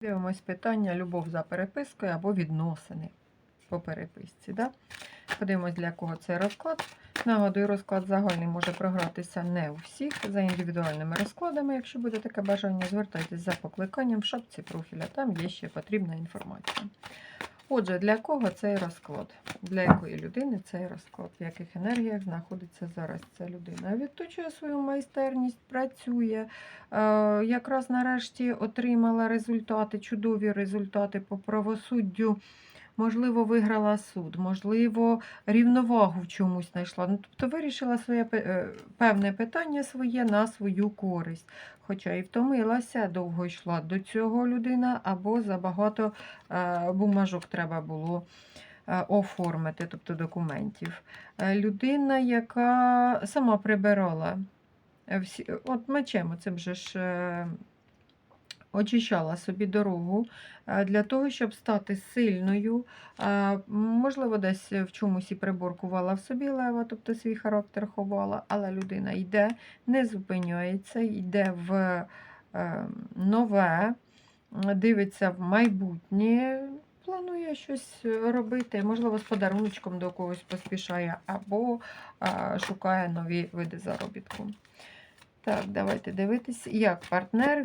Дивимось питання любов за перепискою або відносини по переписці. Да? Подивимось, для кого цей розклад. Нагадую, розклад загальний може програтися не у всіх. За індивідуальними розкладами, якщо буде таке бажання, звертайтесь за покликанням в шапці профіля. Там є ще потрібна інформація. Отже, для кого цей розклад? Для якої людини цей розклад? В яких енергіях знаходиться зараз ця людина? Відточує свою майстерність, працює. Е, якраз нарешті отримала результати, чудові результати по правосуддю. Можливо, виграла суд, можливо, рівновагу в чомусь знайшла. Ну, тобто вирішила своє е, певне питання своє на свою користь. Хоча і втомилася, довго йшла до цього людина, або забагато е, бумажок треба було е, оформити, тобто документів. Людина, яка сама прибирала всі, от мечем, оцим же ж. Очищала собі дорогу е, для того, щоб стати сильною. Е, Можливо, десь в чомусь і приборкувала в собі лева, тобто свій характер ховала, але людина йде, не зупиняється, йде в е, нове, дивиться в майбутнє, планує щось робити, можливо, з подаруночком до когось поспішає, або шукає нові види заробітку. Так, давайте дивитись, як партнер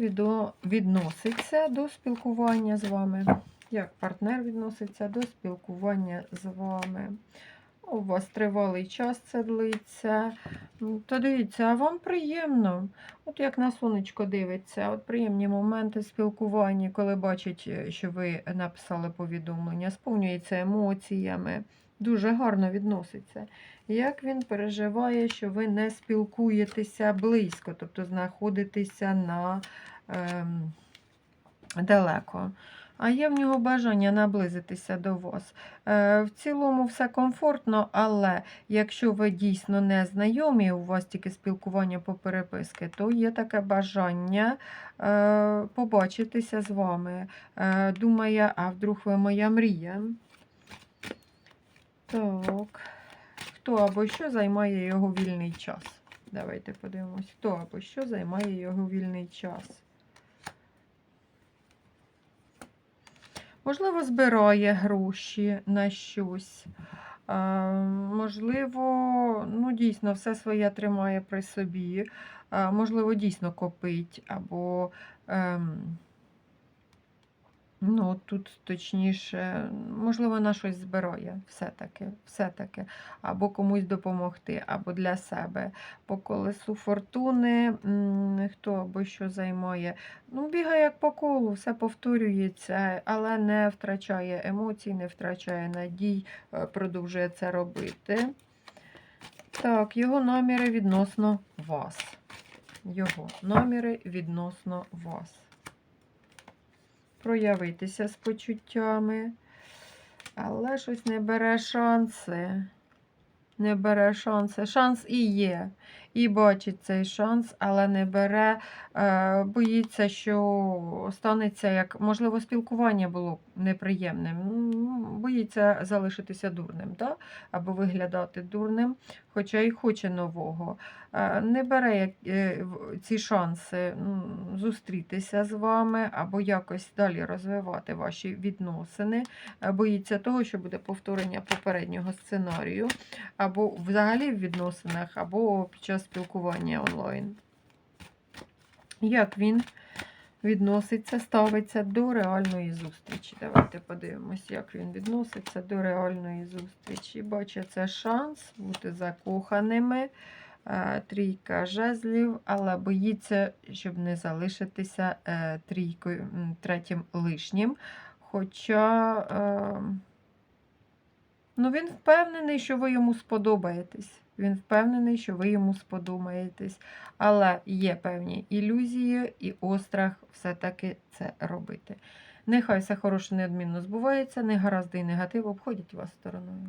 відноситься до спілкування з вами. Як партнер відноситься до спілкування з вами. У вас тривалий час це длиться. То дивіться, а вам приємно. От як на сонечко дивиться, от приємні моменти спілкування, коли бачить, е, що ви написали повідомлення, сповнюється емоціями, дуже гарно відноситься. Як він переживає, що ви не спілкуєтеся близько, тобто знаходитеся на ем, далеко. А є в нього бажання наблизитися до вас. Е, в цілому все комфортно, але якщо ви дійсно не знайомі, у вас тільки спілкування по переписки, то є таке бажання е, побачитися з вами. Е, думає, а вдруг ви моя мрія? Так. Хто або що займає його вільний час? Давайте подивимось, хто або що займає його вільний час. Можливо, збирає гроші на щось. Можливо, ну, дійсно, все своє тримає при собі. Можливо, дійсно копить, або ем, ну, тут точніше, можливо, на щось збирає все-таки, все-таки. Або комусь допомогти, або для себе. По колесу фортуни, хто або що займає. Ну, бігає як по колу, все повторюється, але не втрачає емоцій, не втрачає надій, е, продовжує це робити. Так, його наміри відносно вас. Його наміри відносно вас. Проявитися з почуттями, але щось не бере шанси. Не бере шанси. Шанс і є. І бачить цей шанс, але не бере, е, боїться, що станеться як, можливо, спілкування було неприємним. Боїться залишитися дурним, да? або виглядати дурним, хоча й хоче нового. Е, Не бере е, ці шанси зустрітися з вами, або якось далі розвивати ваші відносини. Боїться того, що буде повторення попереднього сценарію або взагалі в відносинах, або під час спілкування онлайн. Як він відноситься, ставиться до реальної зустрічі? Давайте подивимось, як він відноситься до реальної зустрічі. Бачу, це шанс бути закоханими. Е, Трійка жезлів, але боїться, щоб не залишитися е, трійкою, третім лишнім. Хоча. е, Ну, він впевнений, що ви йому сподобаєтесь. Він впевнений, що ви йому сподобаєтесь. Але є певні ілюзії і острах все-таки це робити. Нехай все хороше неодмінно збувається, негаразди і негатив обходять вас стороною.